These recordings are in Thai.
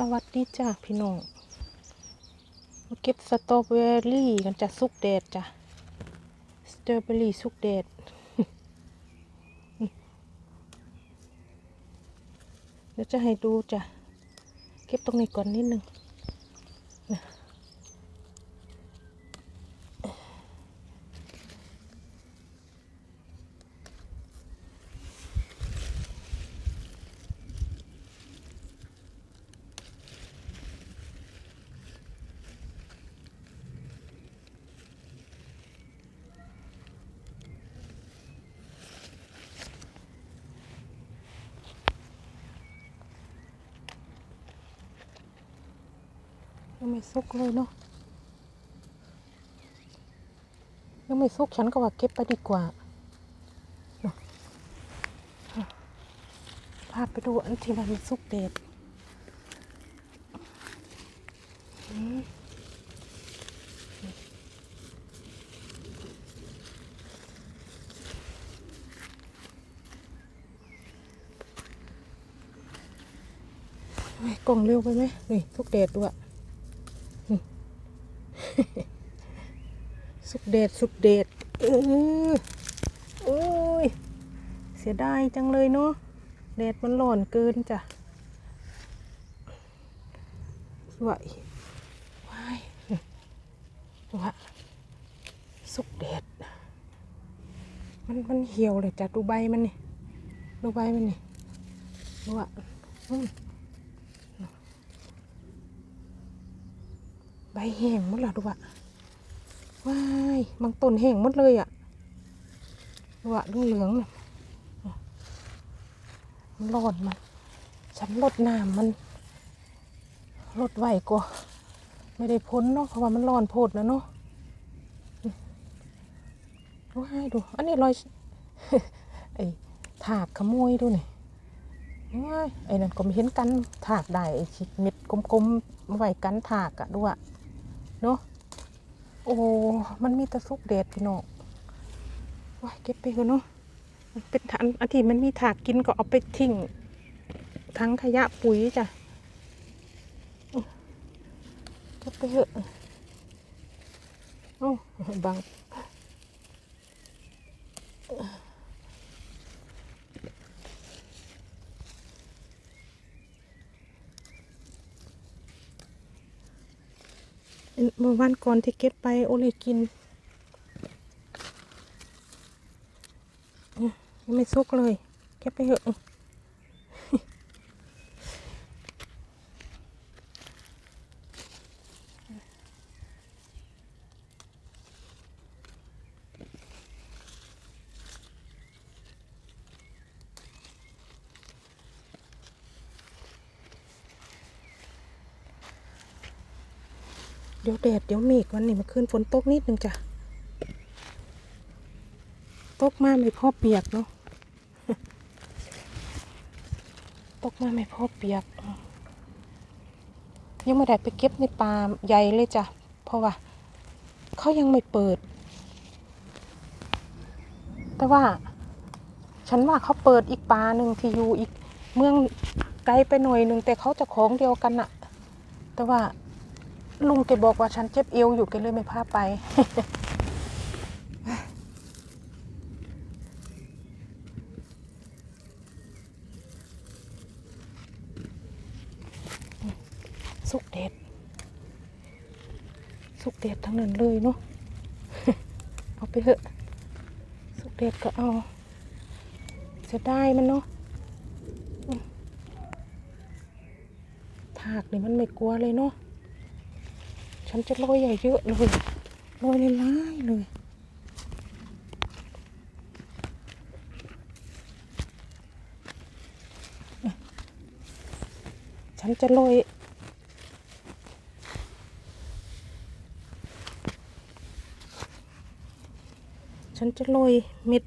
สวัสดีจ้าพี่น้องมาเก็บสตรอเบอรี่กันจะสุกแดดจ้ะสตรอเบอรี่สุกแดดเดี๋ยวจะให้ดูจ้ะเก็บตรงนี้ก่อนนิดนึง ยังไม่สุกเลยเนาะยังไม่สุกฉันก็ว่าเก็บไปดีกว่าเนาพาไปดูอันที่ว่ามันสุกแดดกล่องเร็วไปไหมนี่สุกแดดด้วย สุกเดชสุกเดชเออโอ้ย เสียดายจังเลยเนาะแดดมันร้อนเกินจ้ะสวยว้ายวะสุกเดชมันมันเหี่ยวเลยจ้ะดูใบมันนี่ดูใบมันนี่ดูอะอืมใบแห้งหมดแล้วดูอะว้ายบางต้นแห้งหมดเลยอะ่ะวะเหลืองๆน่ะมันร้อนมัน ฉันลดน้ำมันลดไหวกว่าไม่ได้พ้นเนาะเพราะว่ามันร้อนโพดแล้วเนาะว้ายดู อันนี้รอยไอ้ถากขโมยดูนี่ว้ายไอ้นั่นก็ไม่เห็นกันถากได้ไอ้ชิดเม็ดกลมๆไหวกันถากอะดูอะ เนาะโอ้ มันมีแตะซุกแดดพี่น้องว้ายเก็บไปเถอะเนาะมันเป็นอันอันที่มันมีถากกินก็เอาไปทิ้งทั้งขยะปุ๋ยจ้ะเก็บไปเถอะโอ้บัง เมื่อวันก่อนที่เก็บไปโอเลกิน ยังไม่สุกเลย เก็บไปเถอะ เดี๋ยวแดดเดี๋ยวเมฆวันนี้มาคืนฝนตกนิดนึงจ้ะ ตกมาไม่พอเปียกเนาะ ตกมาไม่พอเปียก ยังไม่ได้ไปเก็บในป่าใหญ่เลยจ้ะ เพราะว่าเขายังไม่เปิด แต่ว่า ฉันว่าเขาเปิดอีกป่าหนึ่งที่อยู่อีกเมืองไกลไปหน่อยหนึ่งแต่เขาจะของเดียวกันอะแต่ว่า ลุงแกบอกว่าฉันเจ็บเอวอยู่แกเลยไม่พาไป สุกเด็ด สุกเด็ดทั้งนั้นเลยเนาะเอาไปเถอะ สุกเด็ดก็เอาเสียดายมันเนาะถากนี่มันไม่กลัวเลยเนาะ ฉันจะโรยใหญ่เยอะเลยโรยเลยร้ายเลยฉันจะโรยฉันจะโรยเม็ด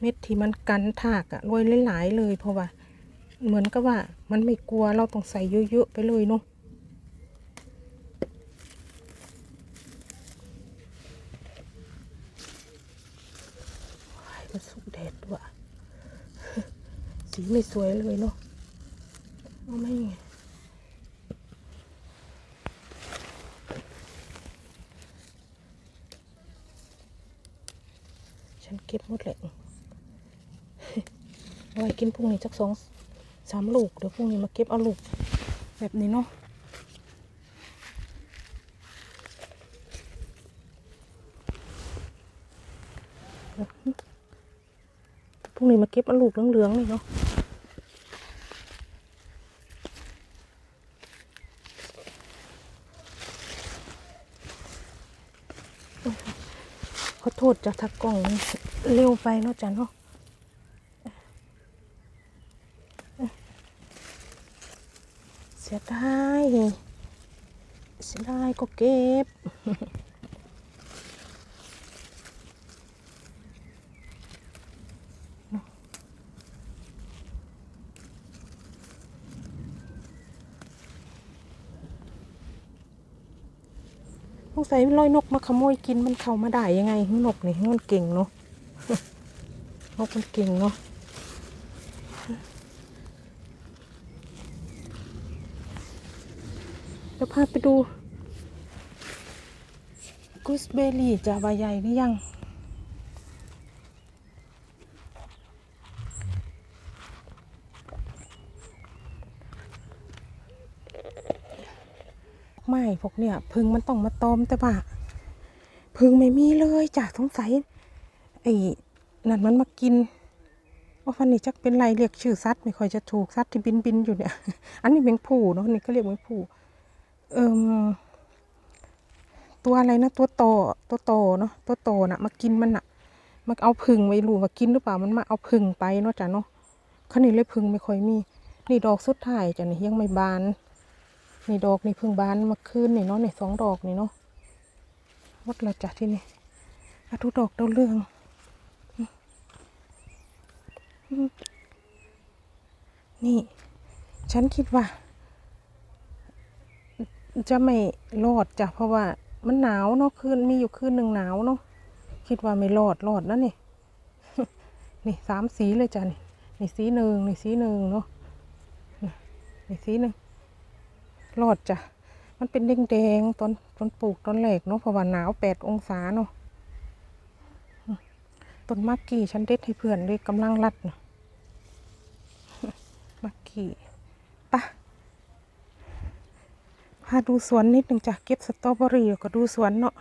เม็ดที่มันกันถากอะโรยหลายๆเลยเพราะว่า เหมือนกับว่ามันไม่กลัวเราต้องใส่เยอะๆไปเลยเนาะ ว้ายมันสุกแดดด้วย สี ไม่สวยเลยเนาะเอาไม่ไงฉันเก็บหมดเลยเอาไว้กินพรุ่งนี้จักสองสามลูก เดี๋ยวพรุ่งนี้มาเก็บเอาลูก แบบนี้เนาะพรุ่งนี้มาเก็บเอาลูกเหลืองๆนี่เนาะ ขอโทษจะทักกล่องเร็วไปเนาะจ้ะเนาะเสียดายเสียดายก็เก็บ สงสัยลอยนกมาขโมยกินมันเข้ามาได้ยังไงนกนี่มันเก่งเนาะนกมันเก่งเนาะเดี๋ยวพาไปดูกุสเบอรี่จะใบใหญ่หรือยัง ไม่ พวกเนี่ยพึ่งมันต้องมาตอมแต่ว่าพึ่งไม่มีเลยจากสงสัยไอ้นั่นมันมากินว่าฟันนี่จักเป็นไรเรียกชื่อซัดไม่ค่อยจะถูกซัดที่บินบินอยู่เนี่ย อันนี้แมงผู้เนาะนี่ก็เรียกแมงผู้เอิมตัวอะไรนะตัวโตตัวโตเนาะตัวโตน่ะมากินมันน่ะมันเอาพึ่งไว้รู้ว่ากินหรือเปล่ามันมาเอาพึ่งไปเนาะจ้ะเนาะคันนี้เลยพึ่งไม่ค่อยมี นี่ดอกสุดท้ายจ้ะนี่ยังไม่บาน นี่ดอกนี่เพิ่งบานมาคืนนี่เนาะนี่สองดอกนี่เนาะหมดแล้วจ้ะที่นี่อาทุกดอกดาวเรืองนี่ ฉันคิดว่า จะไม่รอดจ้ะเพราะว่ามันหนาวเนาะคืนมีอยู่คืนหนึ่งหนาวเนาะคิดว่าไม่รอดรอดนะนี่ นี่สามสีเลยจ้ะนี่นี่สีหนึ่งนี่สีหนึ่งเนาะนี่สีหนึ่ง รอดจ้ะ มันเป็นแดงๆตอนตอนปลูกตอนแรกเนาะเพราะว่าหนาวแปดองศาเนาะต้นมักกี้ฉันเด็ดให้เพื่อนเลยกำลังรัดเนาะมักกี้ปะพาดูสวนนิดหนึ่งจ้ะเก็บสตรอเบอรี่ก็ดูสวนเนาะ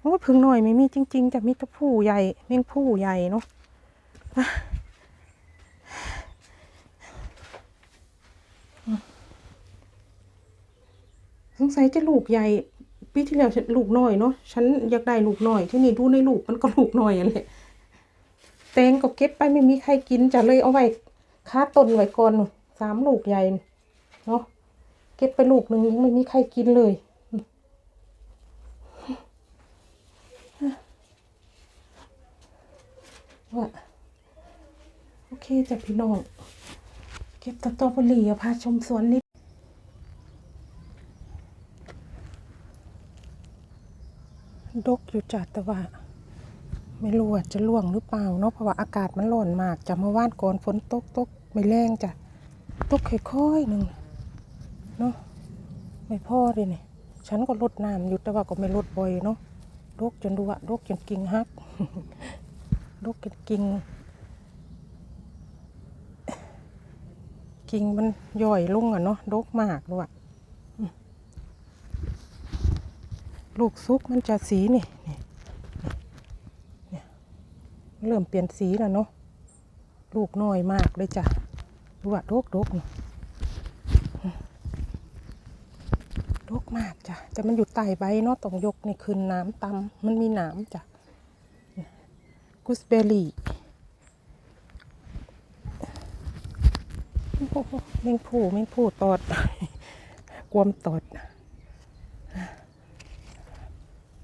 โอ้พึ่งหน่อยไม่มีจริง ๆจะมีต่ผู้ใหญ่เม่งผู้ใหญ่เนาะ สงสัยจะลูกใหญ่ปีที่แล้วลูกน้อยเนาะฉันอยากได้ลูกน้อย ที่นี่ดูในลูกมันก็ลูกน้อยอะไรแตงก็เก็บไปไม่มีใครกินจะเลยเอาไว้ค้าต้นไว้ก่อนสามลูกใหญ่เนาะเก็บไปลูกหนึ่งยังไม่มีใครกินเลยว่าโอเคจ้ะพี่น้อง เก็บตะตอเบอรี่พาชมสวนนิด ดกอยู่จัดแต่ว่า ไม่รู้ว่าจะล่วงหรือเปล่าเนาะเพราะว่าอากาศมันร้อนมากจะมาว่านก่อนฝนตกตกไม่แรงจ้ะตกค่อยๆหนึ่งเนาะไม่พอเลยเนี่ยฉันก็ลดน้ำอยู่แต่ว่าก็ไม่ลดบ่อยเนาะดกจนดูอะดกจนกิ่งหักดกจนกิ่งกิ่งมันย่อยลงอะเนาะดกมากด้วยอะ ลูกซุกมันจะสีนี่นี่เนี่ยเริ่มเปลี่ยนสีแล้วเนาะลูกน้อยมากเลยจ้ะดูว่าดกดกนี่ดกมากจ้ะแต่มันอยู่ใต้ใบเนาะต้องยกนี่คืนน้ำตำมันมีน้ำจ้ะกุสเบอร์รี่โอ้โหแมงผู้แมงผู้ตอดกวมตอด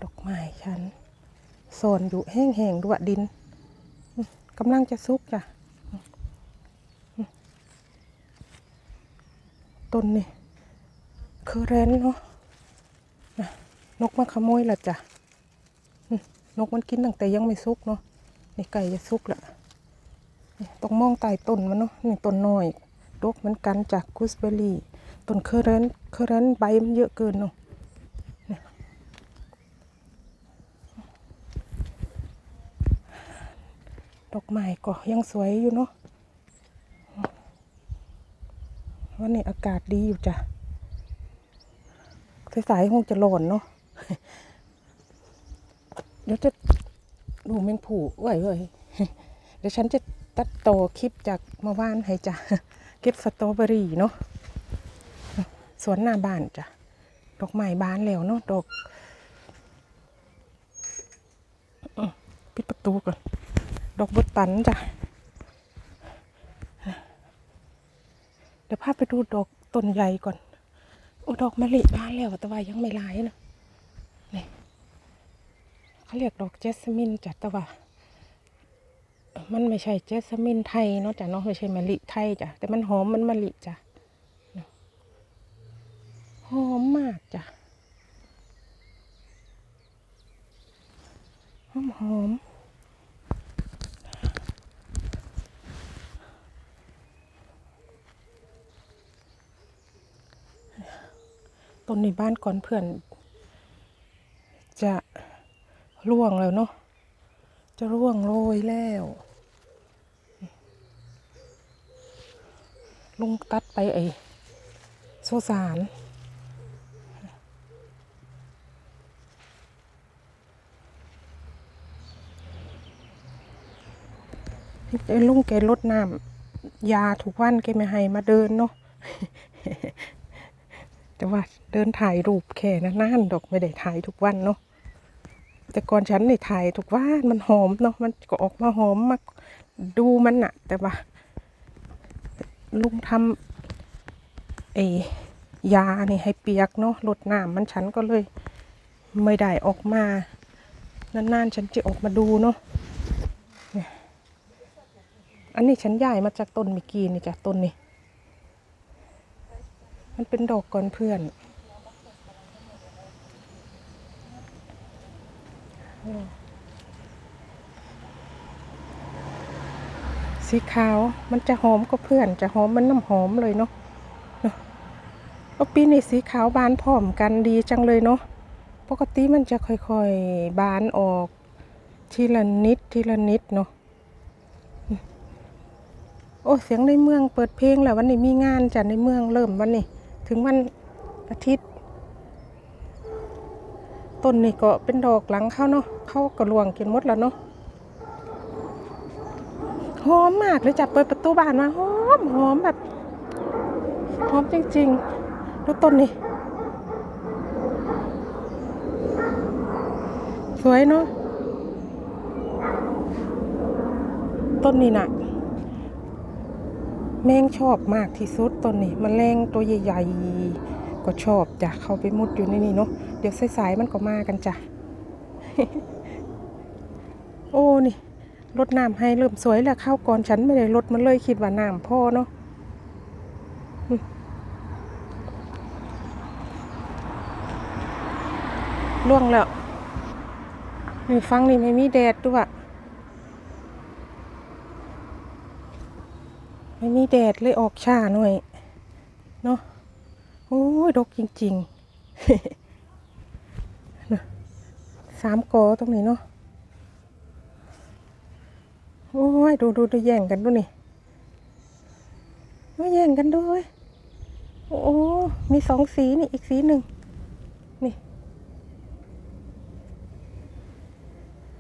ดอก ไม้ฉันโซนอยู่แห้งๆด้วยดินกำลังจะซุกจ้ะต้นนี่คือแรนเนาะนกมาขโมยละจ้ะนกมันกินตั้งแต่ยังไม่ซุกเนาะนี่ไก่จะซุกละต้องมองใต้ต้นมันเนาะนี่ต้นน้อยดกเหมือนกันจากกูสเบอรี่ต้นเคอร์เรนเคอร์เรนใบมันเยอะเกินเนาะเนี่ย ดอกไม้ก็ยังสวยอยู่เนาะวันนี้อากาศดีอยู่จ้ะสายๆคงจะร้อนเนาะเดี๋ยวจะดูแมงผู่เอ้ยเอ้ยเดี๋ยวฉันจะตัดต่อคลิปจากเมาว่านให้จ้ะเก็บสตรอเบอรี่เนาะสวนหน้าบ้านจ้ะดอกไม้บานแล้วเนาะดอกอปิดประตูก่อน ดอกบดตันจ้ะเดี๋ยวพาไปดูดอกต้นใหญ่ก่อน โอ้ดอกมะลิบานแล้วแต่ว่ายังไม่ลายนะนี่เขาเรียกดอกเจสมินจ้ะแต่ว่ามันไม่ใช่เจสมินไทยเนาะจ้ะเนาะไม่ใช่มะลิไทยจ้ะแต่มันหอมมันมะลิจ้ะหอมมากจ้ะหอมหอม ต้นในบ้านก่อนเพื่อน จะร่วงแล้วเนาะจะร่วงโรยแล้ว ลุงตัดไปไอ้โซสารไอ้ลุงแกลดน้ำยาทุกวันแกไม่ให้มาเดินเนาะ ว่า เดินถ่ายรูปแค่นั้นนั่นดอกไม่ได้ถ่ายทุกวันเนาะแต่ก่อนฉันนี่ถ่ายทุกวันมันหอมเนาะมันก็ออกมาหอมมาดูมันอะแต่ว่า ลุงทำไอ้ยานี่ให้เปียกเนาะลดน้ำมันฉันก็เลย ไม่ได้ออกมานานๆฉันจะออกมาดูเนาะเนี่ยอันนี้ฉันย้ายมาจากต้นเมิกีนี่จากต้นนี่ มันเป็นดอกก่อนเพื่อนสีขาวมันจะหอมก็เพื่อน จะหอมมันน้ำหอมเลยเนาะเนาปีนี้สีขาวบานพร้อมกันดีจังเลยเนาะปกติมันจะค่อยๆบานออก ทีละนิดทีละนิดเนาะโอ้เสียงในเมืองเปิดเพลงแล้ววันนี้มีงานจ้ะในเมืองเริ่มวันนี้ ถึงวันอาทิตย์ ต้นนี่ก็เป็นดอกหลังเข้าเนาะเข้าก็ลวงกินหมดแล้วเนาะหอมมากเลยจ้ะเปิดประตูบ้านมาหอมหอมแบบหอมจริงๆดูต้นนี่สวยเนาะต้นนี้น่ะ แมงชอบมากที่สุดต้นนี้มแมลงตัวใหญ่ๆ ก็ชอบจ้ะเข้าไปมุดอยู่ในนี่เนาะเดี๋ยวสายๆมันก็มากันจ้ะโอ้นี่รดน้ำให้เริ่มสวยแล้วเข้าวก่อนฉันไม่ได้รดมันเลยคิดว่าน้ำพ่อเนาะล่วงแล้วนี่ฟังนี่ไม่มีแดดด้วย ไม่มีแดดเลยออกช้าหน่อย เนาะโอ้ยดกจริงๆนะสามกอตรงนี้เนาะโอ้ยดูดูดูแย่งกันดูนี่มาแย่งกันด้วยโอ้มีสองสีนี่อีกสีหนึ่งนี่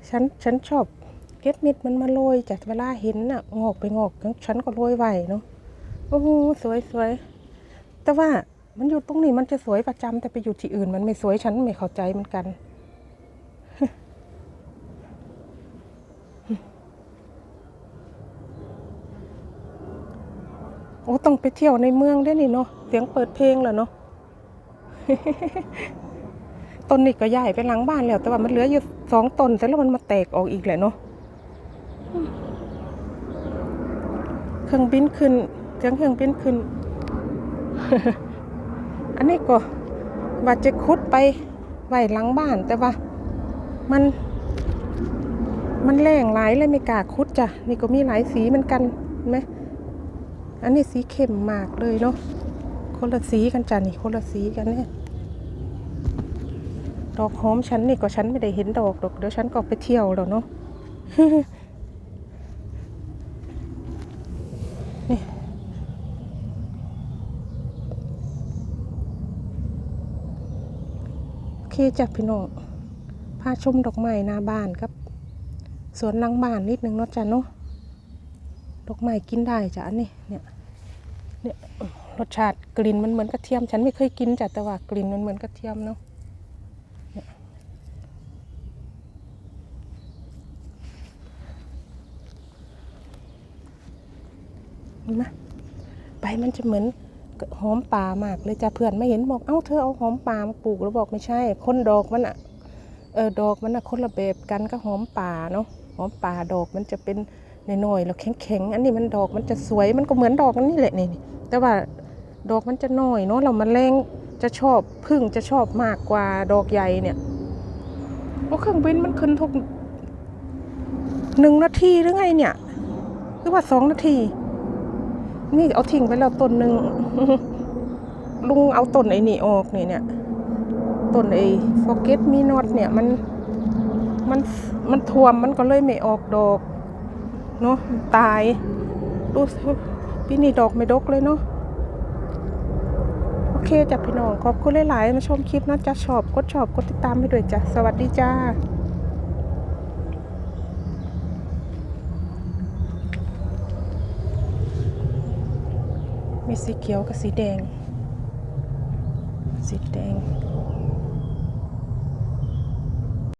ฉัน ฉันชอบ เก็บเม็ดมันมาโรยจากเวลาเห็นน่ะ งอกไปงอกฉันก็โรยไหวเนาะโอ้โหสวยสวยแต่ว่ามันอยู่ตรงนี้มันจะสวยประจำแต่ไปอยู่ที่อื่น มันไม่สวยฉันไม่เข้าใจเหมือนกัน โอ้ต้องไปเที่ยวในเมืองได้นี่เนาะเสียงเปิดเพลงเหรอเนาะต้นนี้ก็ใหญ่ไปหลังบ้านแล้ว แต่ว่ามันเหลืออยู่สองต้นแต่แล้วมันมาแตกออกอีกแหละเนาะ เครื่องบินขึ้นเสียงเครื่องบินขึ้น อันนี้ก็ว่าจะคุดไปไว้หลังบ้านแต่ว่า มัน มันแรงหลายเลยไม่กล้าคุดจ้ะนี่ก็มีหลายสีเหมือนกันเห็นไหมอันนี้สีเข้มมากเลยเนาะคนละสีกันจ้ะนี่คนละสีกันเนี่ยดอกหอมฉันนี่ก็ฉันไม่ได้เห็นดอกดอกเดี๋ยวฉันก็ไปเที่ยวแล้วเนาะ นี่โอเค จ้ะพี่น้องพาชมดอกไม้หน้าบ้านครับ สวนหลังบ้านนิดนึงเนาะจ้ะเนาะดอกไม้กินได้จ้ะอันนี้เนี่ยเนี่ยรสชาติกลิ่นมันเหมือนกระเทียม ฉันไม่เคยกินจ้ะแต่ว่ากลิ่นมันเหมือนกระเทียมเนาะเนี่ยเห็นไหมใบมันจะเหมือน หอมป่ามากเลยจ้ะเพื่อนไม่เห็นบอกเอ้าเธอเอาหอมป่ามาปลูกแล้วบอกไม่ใช่ คนดอกมันอะเออดอกมันอะคนละแบบกันก็หอมป่าเนาะหอมป่าดอกมันจะเป็นหน้อยๆแล้วแข็งๆอันนี้มันดอกมันจะสวยมันก็เหมือนดอกนี่แหละนี่แต่ว่าดอกมันจะน้อยเนาะเรามันแรงจะชอบพึ่งจะชอบมากกว่าดอกใหญ่เนี่ยโอ้เครื่องบินมันขึ้นทุกหนึ่งนาทีหรือไงเนี่ยหรือว่าสองนาที นี่เอาทิ้งไปแล้วต้นหนึ่งลุงเอาต้นไอ้นี่ออกนี่เนี่ยต้นไอ้ forget me not เนี่ยมันมันมันท่วมมันก็เลยไม่ออกดอกเนาะตายดูสิปีนี้ดอกไม่ดกเลยเนาะโอเคจ้ะพี่น้องขอบคุณหลายๆมาชมคลิปนะจะชอบกดชอบกดติดตามให้ด้วยจ้ะสวัสดีจ้า มีสีเขียวกับสีแดง สีแดง